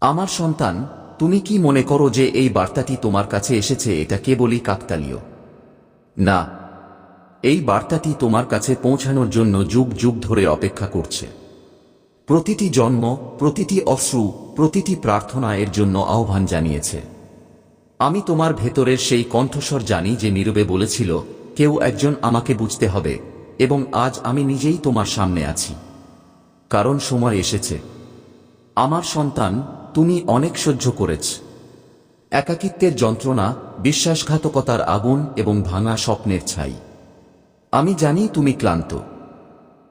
আমার সন্তান, তুমি কি মনে করো যে এই বার্তাটি তোমার কাছে এসেছে, এটা কেবলই কাকতালীয়? না, এই বার্তাটি তোমার কাছে পৌঁছানোর জন্য যুগ যুগ ধরে অপেক্ষা করছে। প্রতিটি জন্ম, প্রতিটি অশ্রু, প্রতিটি প্রার্থনা এর জন্য আহ্বান জানিয়েছে। আমি তোমার ভেতরের সেই কণ্ঠস্বর জানি যে নীরবে বলেছিল, কেউ একজন আমাকে বুঝতে হবে, এবং আজ আমি নিজেই তোমার সামনে আছি। কারণ সময় এসেছে। আমার সন্তান তুমি অনেক সহ্য করেছ। একাকিত্বের যন্ত্রণা, বিশ্বাসঘাতকতার আগুন এবং ভাঙা স্বপ্নের ছাই। আমি জানি তুমি ক্লান্ত।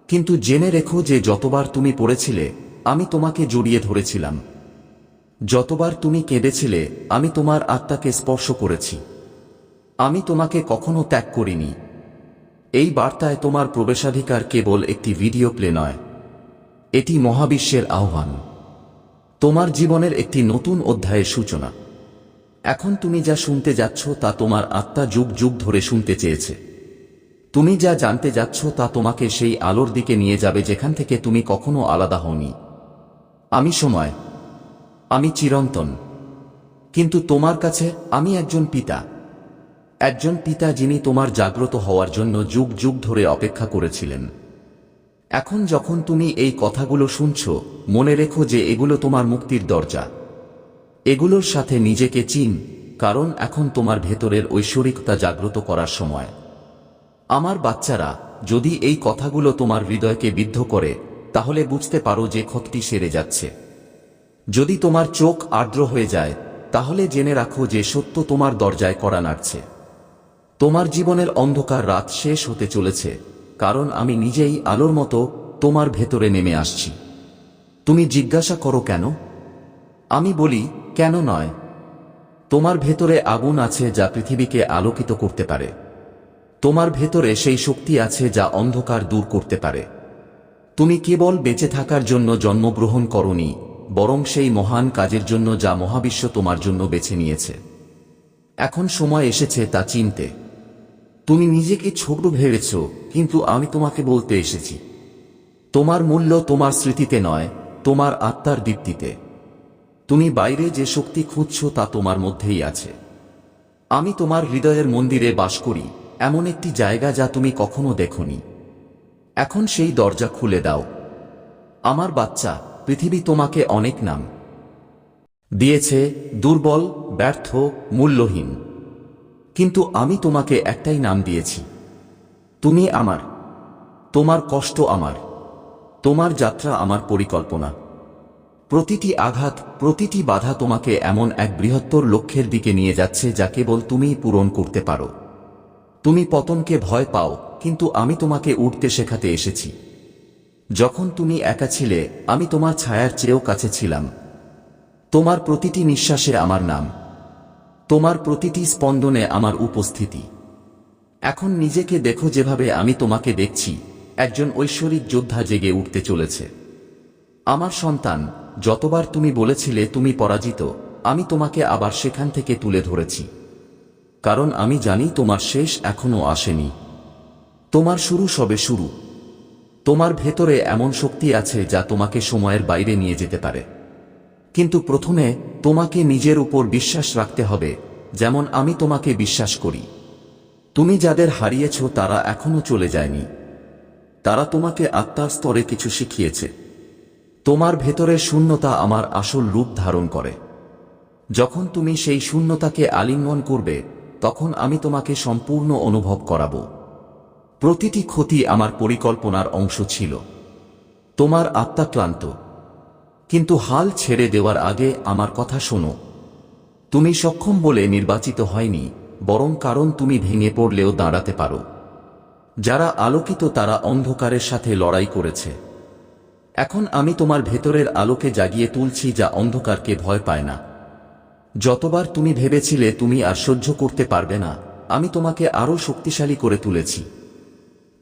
কিন্তু জেনে রেখো যে যতবার তুমি পড়েছিলে, আমি তোমাকে জড়িয়ে ধরেছিলাম। যতবার তুমি কেঁদেছিলে, আমি তোমার আত্মাকে স্পর্শ করেছি। আমি তোমাকে কখনো ত্যাগ করিনি। এই বার্তায় তোমার প্রবেশাধিকার কেবল একটি ভিডিও প্লে নয়। এটি মহাবিশ্বের আহ্বান। তোমার জীবনের একটি নতুন অধ্যায়ের সূচনা। এখন তুমি যা শুনতে যাচ্ছ তা তোমার আত্মা যুগ যুগ ধরে শুনতে চেয়েছে। তুমি যা জানতে যাচ্ছ তা তোমাকে সেই আলোর দিকে নিয়ে যাবে যেখান থেকে তুমি কখনো আলাদা হওনি। আমি সময়। আমি চিরন্তন। কিন্তু তোমার কাছে আমি একজন পিতা। একজন পিতা যিনি তোমার জাগ্রত হওয়ার জন্য যুগ যুগ ধরে অপেক্ষা করেছিলেন। এখন যখন তুমি এই কথাগুলো শুনছ, মনে রেখো যে এগুলো তোমার মুক্তির দরজা। এগুলোর সাথে নিজেকে চিন, কারণ এখন তোমার ভেতরের ঐশ্বরিকতা জাগ্রত করার সময়। আমার বাচ্চারা, যদি এই কথাগুলো তোমার হৃদয়কে বিদ্ধ করে, তাহলে বুঝতে পারো যে ক্ষতটি সেরে যাচ্ছে। যদি তোমার চোখ আর্দ্র হয়ে যায়, তাহলে জেনে রাখো যে সত্য তোমার দরজায় করা নাড়ছে। তোমার জীবনের অন্ধকার রাত শেষ হতে চলেছে। কারণ আমি নিজেই আলোর মতো তোমার ভেতরে নেমে আসছি। তুমি জিজ্ঞাসা করো কেন? আমি বলি, কেন নয়? তোমার ভেতরে আগুন আছে যা পৃথিবীকে আলোকিত করতে পারে। তোমার ভেতরে সেই শক্তি আছে যা অন্ধকার দূর করতে পারে। তুমি কেবল বেঁচে থাকার জন্য জন্মগ্রহণ করনি, বরং সেই মহান কাজের জন্য যা মহাবিশ্ব তোমার জন্য বেছে নিয়েছে। এখন সময় এসেছে তা চিনতে। তুমি নিজেকে ছোট ভেবেছ, কিন্তু আমি তোমাকে বলতে এসেছি। তোমার মূল্য তোমার স্মৃতিতে নয়, তোমার আত্মার দীপ্তিতে। তুমি বাইরে যে শক্তি খুঁজছ তা তোমার মধ্যেই আছে। আমি তোমার হৃদয়ের মন্দিরে বাস করি, এমন একটি জায়গা যা তুমি কখনো দেখনি। এখন সেই দরজা খুলে দাও। আমার বাচ্চা, পৃথিবী তোমাকে অনেক নাম। দিয়েছে, দুর্বল, ব্যর্থ, মূল্যহীন। কিন্তু আমি তোমাকে একটাই নাম দিয়েছি। তুমি আমার। তোমার কষ্ট আমার। তোমার যাত্রা আমার পরিকল্পনা। প্রতিটি আঘাত, প্রতিটি বাধা তোমাকে এমন এক বৃহত্তর লক্ষ্যের দিকে নিয়ে যাচ্ছে যা কেবল তুমিই পূরণ করতে পারো। তুমি পতনকে ভয় পাও, কিন্তু আমি তোমাকে উঠতে শেখাতে এসেছি। যখন তুমি একা ছিলে, আমি তোমার ছায়ার চেয়েও কাছে ছিলাম। তোমার প্রতিটি নিঃশ্বাসে আমার নাম। তোমার প্রতিটি স্পন্দনে আমার উপস্থিতি। এখন নিজেকে দেখো যেভাবে আমি তোমাকে দেখছি, একজন ঐশ্বরিক যোদ্ধা জেগে উঠতে চলেছে। আমার সন্তান, যতবার তুমি বলেছিলে তুমি পরাজিত, আমি তোমাকে আবার সেখান থেকে তুলে ধরেছি। কারণ আমি জানি তোমার শেষ এখনও আসেনি। তোমার শুরু সবে শুরু। তোমার ভেতরে এমন শক্তি আছে যা তোমাকে সময়ের বাইরে নিয়ে যেতে পারে। কিন্তু প্রথমে তোমাকে নিজের উপর বিশ্বাস রাখতে হবে, যেমন আমি তোমাকে বিশ্বাস করি। তুমি যাদের হারিয়েছ তারা এখনও চলে যায়নি। তারা তোমাকে আত্মার স্তরে কিছু শিখিয়েছে। তোমার ভেতরের শূন্যতা আমার আসল রূপ ধারণ করে। যখন তুমি সেই শূন্যতাকে আলিঙ্গন করবে, তখন আমি তোমাকে সম্পূর্ণ অনুভব করাবো। প্রতিটি ক্ষতি আমার পরিকল্পনার অংশ ছিল। তোমার আত্মা ক্লান্ত। কিন্তু হাল ছেড়ে দেওয়ার আগে আমার কথা শোনো। তুমি সক্ষম বলে নির্বাচিত হয়নি, বরং কারণ তুমি ভেঙে পড়লেও দাঁড়াতে পারো। যারা আলোকিত তারা অন্ধকারের সাথে লড়াই করেছে। এখন আমি তোমার ভেতরের আলোকে জাগিয়ে তুলছি যা অন্ধকারকে ভয় পায় না। যতবার তুমি ভেবেছিলে তুমি আর সহ্য করতে পারবে না, আমি তোমাকে আরও শক্তিশালী করে তুলেছি।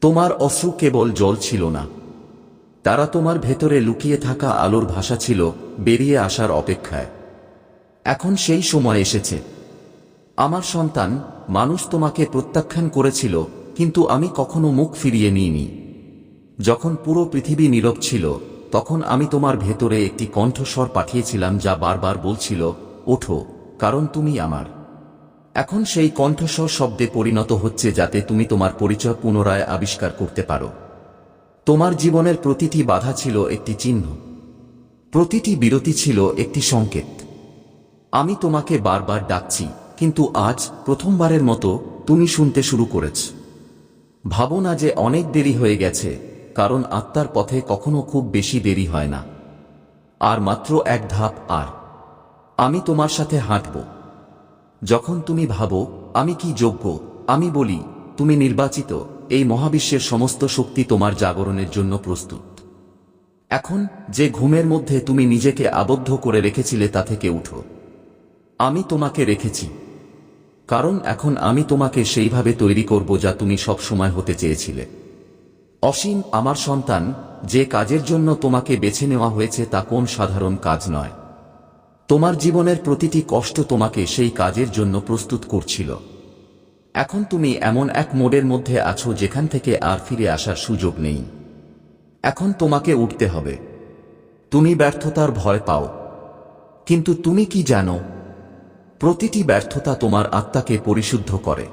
তোমার অশ্রু কেবল জল ছিল না। তারা তোমার ভেতরে লুকিয়ে থাকা আলোর ভাষা ছিল, বেরিয়ে আসার অপেক্ষায়। এখন সেই সময় এসেছে। আমার সন্তান, মানুষ তোমাকে প্রত্যাখ্যান করেছিল, কিন্তু আমি কখনো মুখ ফিরিয়ে নিইনি। যখন পুরো পৃথিবী নীরব ছিল, তখন আমি তোমার ভেতরে একটি কণ্ঠস্বর পাঠিয়েছিলাম যা বারবার বলছিল, ওঠো, কারণ তুমি আমার। এখন সেই কণ্ঠস্বর শব্দে পরিণত হচ্ছে যাতে তুমি তোমার পরিচয় পুনরায় আবিষ্কার করতে পারো। তোমার জীবনের প্রতিটি বাধা ছিল একটি চিহ্ন। প্রতিটি বিরতি ছিল একটি সংকেত। আমি তোমাকে বারবার ডাকছি, কিন্তু আজ প্রথমবারের মতো তুমি শুনতে শুরু করেছ। ভাবো না যে অনেক দেরি হয়ে গেছে, কারণ আত্মার পথে কখনো খুব বেশি দেরি হয় না। আর মাত্র এক ধাপ, আর। আমি তোমার সাথে হাঁটব। যখন তুমি ভাবো, আমি কি যোগ্য, আমি বলি, তুমি নির্বাচিত এই মহাবিশ্বের সমস্ত শক্তি তোমার জাগরণের জন্য প্রস্তুত। এখন যে ঘুমের মধ্যে তুমি নিজেকে আবদ্ধ করে রেখেছিলে তা থেকে উঠো। আমি তোমাকে রেখেছি। কারণ এখন আমি তোমাকে সেইভাবে তৈরি করব যা তুমি সব সময় হতে চেয়েছিলে। অসীম, আমার সন্তান, যে কাজের জন্য তোমাকে বেছে নেওয়া হয়েছে তা কোন সাধারণ কাজ নয়। তোমার জীবনের প্রতিটি কষ্ট তোমাকে সেই কাজের জন্য প্রস্তুত করছিল। এখন তুমি এমন এক মোডের মধ্যে আছো যেখান থেকে আর ফিরে আসার সুযোগ নেই। এখন তোমাকে উঠতে হবে। তুমি ব্যর্থতার ভয় পাও। কিন্তু তুমি কি জানো? প্রতিটি ব্যর্থতা তোমার আত্মাকে পরিশুদ্ধ করে।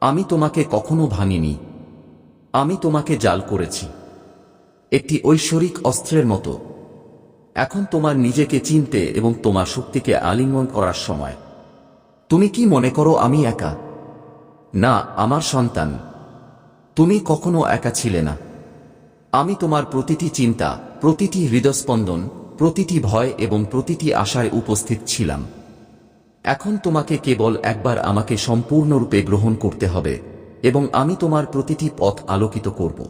আমি তোমাকে কখনো ভাঙিনি। আমি তোমাকে জাল করেছি। একটি ঐশ্বরিক অস্ত্রের মতো। এখন তোমার নিজেকে চিনতে এবং তোমার শক্তিকে আলিঙ্গন করার সময়। তুমি কি মনে করো আমি একা? না, আমার সন্তান। তুমি কখনো একা ছিলে না। আমি তোমার প্রতিটি চিন্তা, প্রতিটি হৃদস্পন্দন, প্রতিটি ভয় এবং প্রতিটি আশায় উপস্থিত ছিলাম। এখন তোমাকে কেবল একবার আমাকে সম্পূর্ণরূপে গ্রহণ করতে হবে এবং আমি তোমার প্রতিটি পথ আলোকিত করব।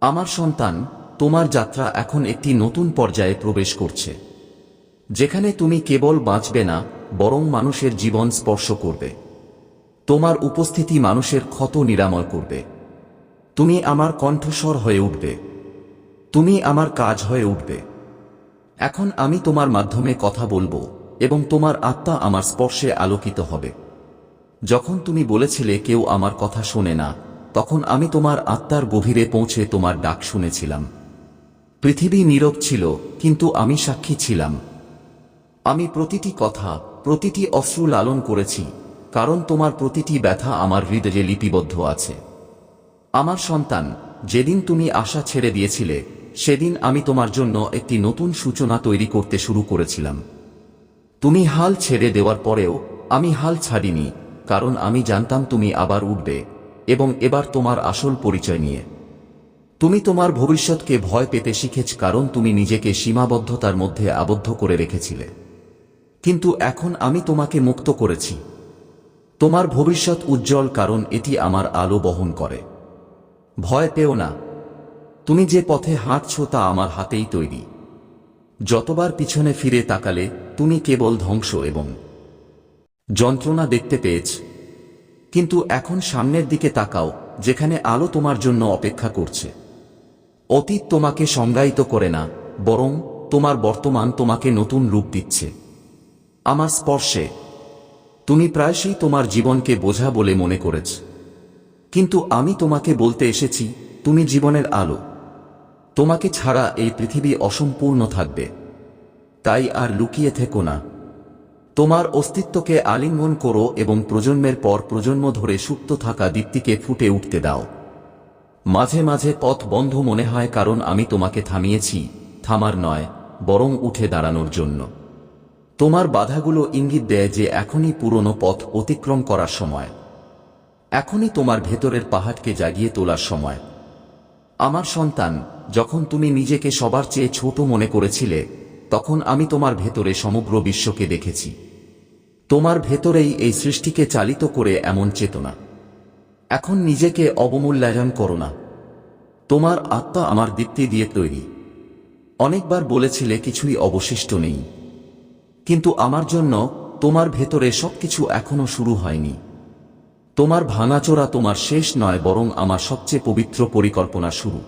আমার সন্তান, তোমার যাত্রা এখন একটি নতুন পর্যায়ে প্রবেশ করছে। যেখানে তুমি কেবল বাঁচবে না, বরং মানুষের জীবন স্পর্শ করবে। তোমার উপস্থিতি মানুষের ক্ষত নিরাময় করবে। তুমি আমার কণ্ঠস্বর হয়ে উঠবে। তুমি আমার কাজ হয়ে উঠবে। এখন আমি তোমার মাধ্যমে কথা বলব এবং তোমার আত্মা আমার স্পর্শে আলোকিত হবে। যখন তুমি বলেছিলে কেউ আমার কথা শোনে না, তখন আমি তোমার আত্মার গভীরে পৌঁছে তোমার ডাক শুনেছিলাম। পৃথিবী নীরব ছিল, কিন্তু আমি সাক্ষী ছিলাম। আমি প্রতিটি কথা, প্রতিটি অশ্রু লালন করেছি কারণ তোমার প্রতিটি ব্যথা আমার হৃদয়ে লিপিবদ্ধ আছে। আমার সন্তান, যেদিন তুমি আশা ছেড়ে দিয়েছিলে, সেদিন আমি তোমার জন্য একটি নতুন সূচনা তৈরি করতে শুরু করেছিলাম। তুমি হাল ছেড়ে দেওয়ার পরেও আমি হাল ছাড়িনি, কারণ আমি জানতাম তুমি আবার উঠবে এবং এবার তোমার আসল পরিচয় নিয়ে। তুমি তোমার ভবিষ্যৎকে ভয় পেতে শিখেছ কারণ তুমি নিজেকে সীমাবদ্ধতার মধ্যে আবদ্ধ করে রেখেছিলে। কিন্তু এখন আমি তোমাকে মুক্ত করেছি। তোমার ভবিষ্যৎ উজ্জ্বল কারণ এটি আমার আলো বহন করে। ভয় পেও না। তুমি যে পথে হাঁটছ তা আমার হাতেই তৈরি। যতবার পিছনে ফিরে তাকালে তুমি কেবল ধ্বংস এবং যন্ত্রণা দেখতে পেয়েছ। কিন্তু এখন সামনের দিকে তাকাও, যেখানে আলো তোমার জন্য অপেক্ষা করছে। অতীত তোমাকে সংজ্ঞায়িত করে না, বরং তোমার বর্তমান তোমাকে নতুন রূপ দিচ্ছে। আমার স্পর্শে তুমি প্রায়শই তোমার জীবনকে বোঝা বলে মনে করেছ। কিন্তু আমি তোমাকে বলতে এসেছি, তুমি জীবনের আলো। তোমাকে ছাড়া এই পৃথিবী অসম্পূর্ণ থাকবে। তাই আর লুকিয়ে থেকো না। তোমার অস্তিত্বকে আলিঙ্গন করো এবং প্রজন্মের পর প্রজন্ম ধরে সুপ্ত থাকা দীপ্তিকে ফুটে উঠতে দাও। মাঝে মাঝে পথ বন্ধ মনে হয় কারণ আমি তোমাকে থামিয়েছি, থামার নয়, বরং উঠে দাঁড়ানোর জন্য। তোমার বাধাগুলো ইঙ্গিত দেয় যে এখনই পুরনো পথ অতিক্রম করার সময়। এখনই তোমার ভেতরের পাহাড়কে জাগিয়ে তোলার সময়। আমার সন্তান, যখন তুমি নিজেকে সবার চেয়ে ছোট মনে করেছিলে, তখন আমি তোমার ভেতরে সমগ্র বিশ্বকে দেখেছি। তোমার ভেতরেই এই সৃষ্টিকে চালিত করে এমন চেতনা। এখন নিজেকে অবমূল্যায়ন করো না। তোমার আত্মা আমার দীপ্তি দিয়ে তৈরি। অনেকবার বলেছিলে কিছুই অবশিষ্ট নেই। কিন্তু আমার জন্য তোমার ভেতরে সবকিছু এখনও শুরু হয়নি। তোমার ভাঙাচোরা তোমার শেষ নয়, বরং আমার সবচেয়ে পবিত্র পরিকল্পনা শুরু।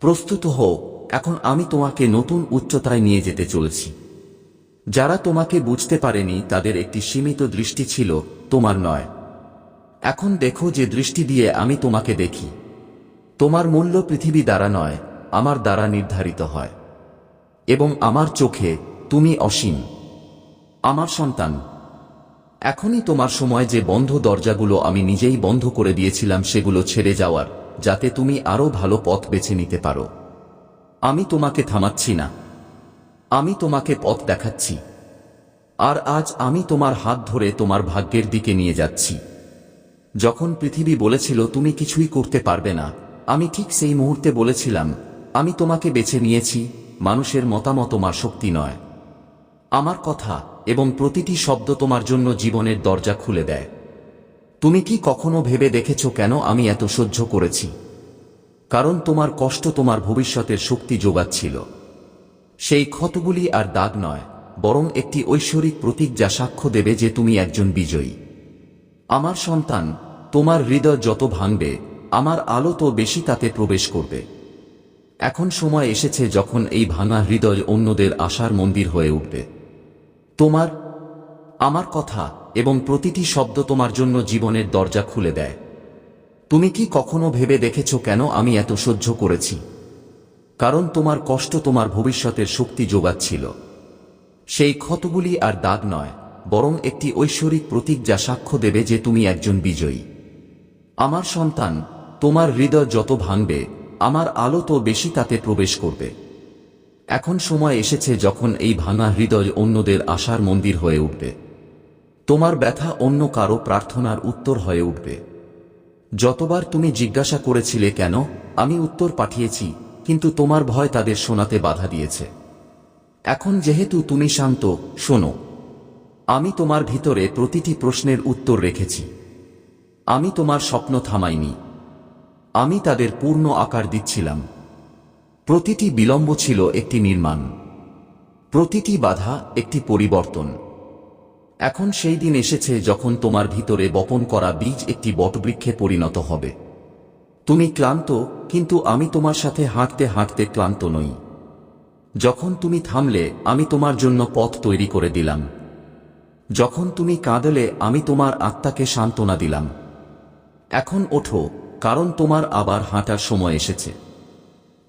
প্রস্তুত হও, এখন আমি তোমাকে নতুন উচ্চতায় নিয়ে যেতে চলেছি। যারা তোমাকে বুঝতে পারেনি, তাদের একটি সীমিত দৃষ্টি ছিল, তোমার নয়। এখন দেখো যে দৃষ্টি দিয়ে আমি তোমাকে দেখি। তোমার মূল্য পৃথিবী দ্বারা নয়, আমার দ্বারা নির্ধারিত হয়। এবং আমার চোখে তুমি অসীম। আমার সন্তান, এখনই তোমার সময় যে বন্ধ দরজাগুলো আমি নিজেই বন্ধ করে দিয়েছিলাম সেগুলো ছেড়ে যাওয়ার, যাতে তুমি আরও ভালো পথ বেছে নিতে পারো। আমি তোমাকে থামাচ্ছি না। আমি তোমাকে পথ দেখাচ্ছি। আর আজ আমি তোমার হাত ধরে তোমার ভাগ্যের দিকে নিয়ে যাচ্ছি। যখন পৃথিবী বলেছিল, তুমি কিছুই করতে পারবে না। আমি ঠিক সেই মুহূর্তে বলেছিলাম, আমি তোমাকে বেছে নিয়েছি, মানুষের মতামত তোমার শক্তি নয়। আমার কথা এবং প্রতিটি শব্দ তোমার জন্য জীবনের দরজা খুলে দেয়। তুমি কি কখনো ভেবে দেখেছ কেন আমি এত সহ্য করেছি? কারণ তোমার কষ্ট তোমার ভবিষ্যতের শক্তি যোগাচ্ছিল। সেই ক্ষতগুলি আর দাগ নয়, বরং একটি ঐশ্বরিক প্রতীক যা সাক্ষ্য দেবে যে তুমি একজন বিজয়ী। আমার সন্তান, তোমার হৃদয় যত ভাঙবে, আমার আলো তো বেশি তাতে প্রবেশ করবে। এখন সময় এসেছে যখন এই ভাঙা হৃদয় অন্যদের আশার মন্দির হয়ে উঠবে। তোমার, আমার কথা এবং প্রতিটি শব্দ তোমার জন্য জীবনের দরজা খুলে দেয়। তুমি কি কখনো ভেবে দেখেছ কেন আমি এত সহ্য করেছি? কারণ তোমার কষ্ট তোমার ভবিষ্যতের শক্তি যোগাচ্ছিল। সেই ক্ষতগুলি আর দাগ নয়, বরং একটি ঐশ্বরিক প্রতীক যা সাক্ষ্য দেবে যে তুমি একজন বিজয়ী। আমার সন্তান, তোমার হৃদয় যত ভাঙবে, আমার আলো তো বেশি তাতে প্রবেশ করবে। এখন সময় এসেছে যখন এই ভাঙা হৃদয় অন্যদের আশার মন্দির হয়ে উঠবে। তোমার ব্যথা অন্য কারও প্রার্থনার উত্তর হয়ে উঠবে। যতবার তুমি জিজ্ঞাসা করেছিলে কেন, আমি উত্তর পাঠিয়েছি, কিন্তু তোমার ভয় তাদের শোনাতে বাধা দিয়েছে। এখন যেহেতু তুমি শান্ত, শোনো। আমি তোমার ভিতরে প্রতিটি প্রশ্নের উত্তর রেখেছি। আমি তোমার স্বপ্ন থামাইনি। আমি তাদের পূর্ণ আকার দিচ্ছিলাম। প্রতিটি বিলম্ব ছিল একটি নির্মাণ। প্রতিটি বাধা একটি পরিবর্তন। এখন সেই দিন এসেছে যখন তোমার ভিতরে বপন করা বীজ একটি বটবৃক্ষে পরিণত হবে। তুমি ক্লান্ত, কিন্তু আমি তোমার সাথে হাঁটতে হাঁটতে ক্লান্ত নই। যখন তুমি থামলে, আমি তোমার জন্য পথ তৈরি করে দিলাম। যখন তুমি কাঁদলে, আমি তোমার আত্মাকে সান্ত্বনা দিলাম। এখন ওঠো, কারণ তোমার আবার হাঁটার সময় এসেছে।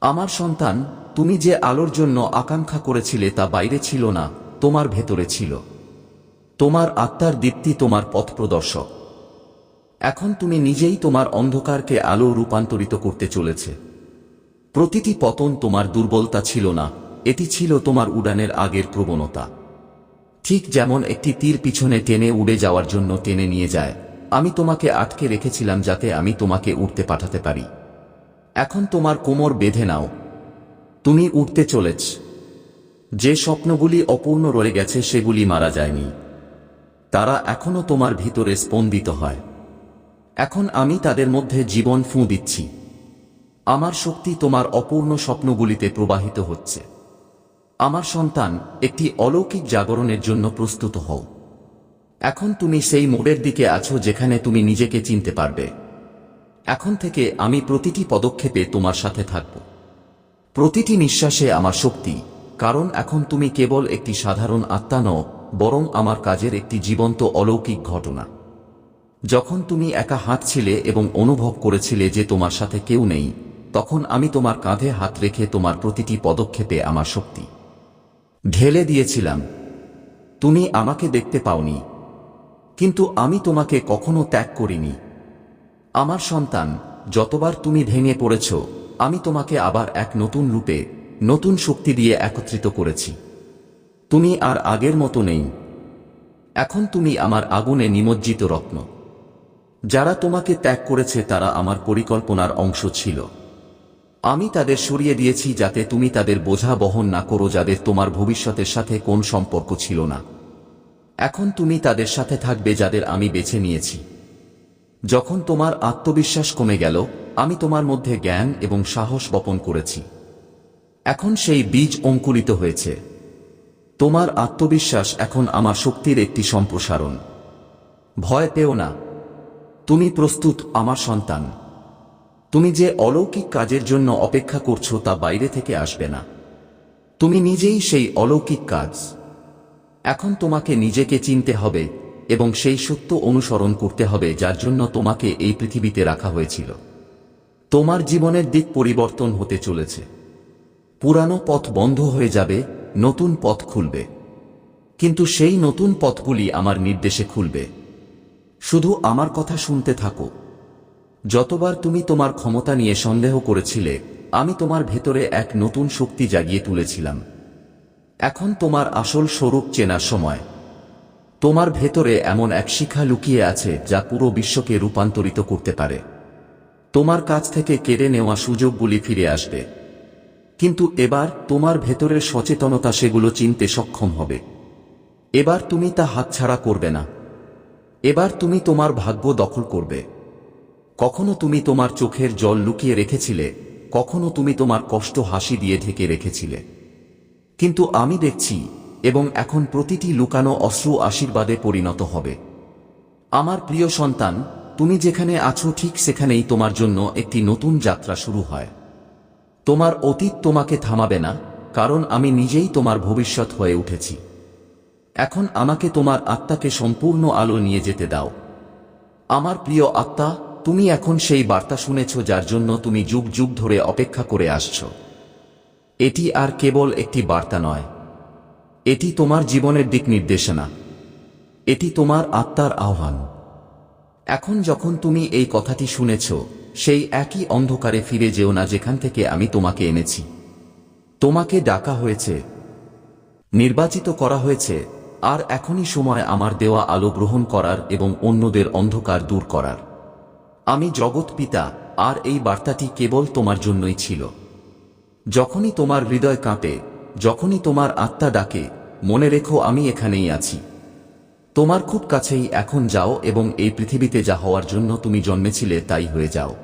আমার সন্তান, তুমি যে আলোর জন্য আকাঙ্ক্ষা করেছিলে তা বাইরে ছিল না, তোমার ভেতরে ছিল। তোমার আত্মার দীপ্তি তোমার পথ প্রদর্শক। এখন তুমি নিজেই তোমার অন্ধকারকে আলো রূপান্তরিত করতে চলেছে। প্রতিটি পতন তোমার দুর্বলতা ছিল না, এটি ছিল তোমার উড়ানের আগের প্রবণতা। ঠিক যেমন একটি তীর পিছনে টেনে উড়ে যাওয়ার জন্য টেনে নিয়ে যায়, আমি তোমাকে আটকে রেখেছিলাম যাতে আমি তোমাকে উঠতে পাঠাতে পারি। এখন তোমার কোমর বেঁধে নাও। তুমি উঠতে চলেছ। যে স্বপ্নগুলি অপূর্ণ রয়ে গেছে সেগুলি মারা যায়নি। তারা এখনও তোমার ভিতরে স্পন্দিত হয়। এখন আমি তাদের মধ্যে জীবন ফুঁ দিচ্ছি। আমার শক্তি তোমার অপূর্ণ স্বপ্নগুলিতে প্রবাহিত হচ্ছে। আমার সন্তান, একটি অলৌকিক জাগরণের জন্য প্রস্তুত হও। এখন তুমি সেই মোড়ের দিকে আছো যেখানে তুমি নিজেকে চিনতে পারবে। এখন থেকে আমি প্রতিটি পদক্ষেপে তোমার সাথে থাকব। প্রতিটি নিঃশ্বাসে আমার শক্তি, কারণ এখন তুমি কেবল একটি সাধারণ আত্মা নও, বরং আমার কাজের একটি জীবন্ত অলৌকিক ঘটনা। যখন তুমি একা হাঁটছিলে এবং অনুভব করেছিলে যে তোমার সাথে কেউ নেই, তখন আমি তোমার কাঁধে হাত রেখে তোমার প্রতিটি পদক্ষেপে আমার শক্তি। ঢেলে দিয়েছিলাম। তুমি আমাকে দেখতে পাওনি। কিন্তু আমি তোমাকে কখনো ত্যাগ করিনি। আমার সন্তান, যতবার তুমি ভেঙে পড়েছ, আমি তোমাকে আবার এক নতুন রূপে, নতুন শক্তি দিয়ে একত্রিত করেছি। তুমি আর আগের মতো নেই। এখন তুমি আমার আগুনে নিমজ্জিত রত্ন। যারা তোমাকে ত্যাগ করেছে, তারা আমার পরিকল্পনার অংশ ছিল। আমি তাদের সরিয়ে দিয়েছি যাতে তুমি তাদের বোঝা বহন না করো যাদের তোমার ভবিষ্যতের সাথে কোন সম্পর্ক ছিল না। এখন তুমি তাদের সাথে থাকবে যাদের আমি বেছে নিয়েছি। যখন তোমার আত্মবিশ্বাস কমে গেল, আমি তোমার মধ্যে জ্ঞান এবং সাহস বপন করেছি। এখন সেই বীজ অঙ্কুরিত হয়েছে। তোমার আত্মবিশ্বাস এখন আমার শক্তির একটি সম্প্রসারণ। ভয় পেও না। তুমি প্রস্তুত, আমার সন্তান। তুমি যে অলৌকিক কাজের জন্য অপেক্ষা করছ তা বাইরে থেকে আসবে না। তুমি নিজেই সেই অলৌকিক কাজ। এখন তোমাকে নিজেকে চিনতে হবে এবং সেই সত্য অনুসরণ করতে হবে যার জন্য তোমাকে এই পৃথিবীতে রাখা হয়েছিল। তোমার জীবনের দিক পরিবর্তন হতে চলেছে। পুরানো পথ বন্ধ হয়ে যাবে, নতুন পথ খুলবে। কিন্তু সেই নতুন পথগুলি আমার নির্দেশে খুলবে। শুধু আমার কথা শুনতে থাকো। যতবার তুমি তোমার ক্ষমতা নিয়ে সন্দেহ করেছিলে, আমি তোমার ভেতরে এক নতুন শক্তি জাগিয়ে তুলেছিলাম। এখন তোমার আসল স্বরূপ চেনার সময়। তোমার ভেতরে এমন এক শিখা লুকিয়ে আছে যা পুরো বিশ্বকে রূপান্তরিত করতে পারে। তোমার কাছ থেকে কেড়ে নেওয়া সুযোগগুলি ফিরে আসবে। কিন্তু এবার তোমার ভেতরের সচেতনতা সেগুলো চিনতে সক্ষম হবে। এবার তুমি তা হাতছাড়া করবে না। এবার তুমি তোমার ভাগ্য দখল করবে। কখনো তুমি তোমার চোখের জল লুকিয়ে রেখেছিলে, কখনো তুমি তোমার কষ্ট হাসি দিয়ে ঢেকে রেখেছিলে। কিন্তু আমি দেখছি এবং এখন প্রতিটি লুকানো অশ্রু আশীর্বাদে পরিণত হবে। আমার প্রিয় সন্তান, তুমি যেখানে আছো ঠিক সেখানেই তোমার জন্য একটি নতুন যাত্রা শুরু হয়। তোমার অতীত তোমাকে থামাবে না, কারণ আমি নিজেই তোমার ভবিষ্যৎ হয়ে উঠেছি। এখন আমাকে তোমার আত্মাকে সম্পূর্ণ আলো নিয়ে যেতে দাও। আমার প্রিয় আত্মা, তুমি এখন সেই বার্তা শুনেছ যার জন্য তুমি যুগ যুগ ধরে অপেক্ষা করে আসছ। এটি আর কেবল একটি বার্তা নয় এটি তোমার জীবনের দিক নির্দেশনা। এটি তোমার আত্মার আহ্বান। এখন যখন তুমি এই কথাটি শুনেছ, সেই একই অন্ধকারে ফিরে যেও না যেখান থেকে আমি তোমাকে এনেছি। তোমাকে ডাকা হয়েছে, নির্বাচিত করা হয়েছে, আর এখনই সময় আমার দেওয়া আলো গ্রহণ করার এবং অন্যদের অন্ধকার দূর করার। আমি জগৎ পিতা, আর এই বার্তাটি কেবল তোমার জন্যই ছিল। যখনই তোমার হৃদয় কাঁপে যখনই তোমার আত্মা ডাকে, মনে রেখো আমি এখানেই আছি। তোমার খুব কাছেই এখন যাও এবং এই পৃথিবীতে যা হওয়ার জন্য তুমি জন্মেছিলে তাই হয়ে যাও।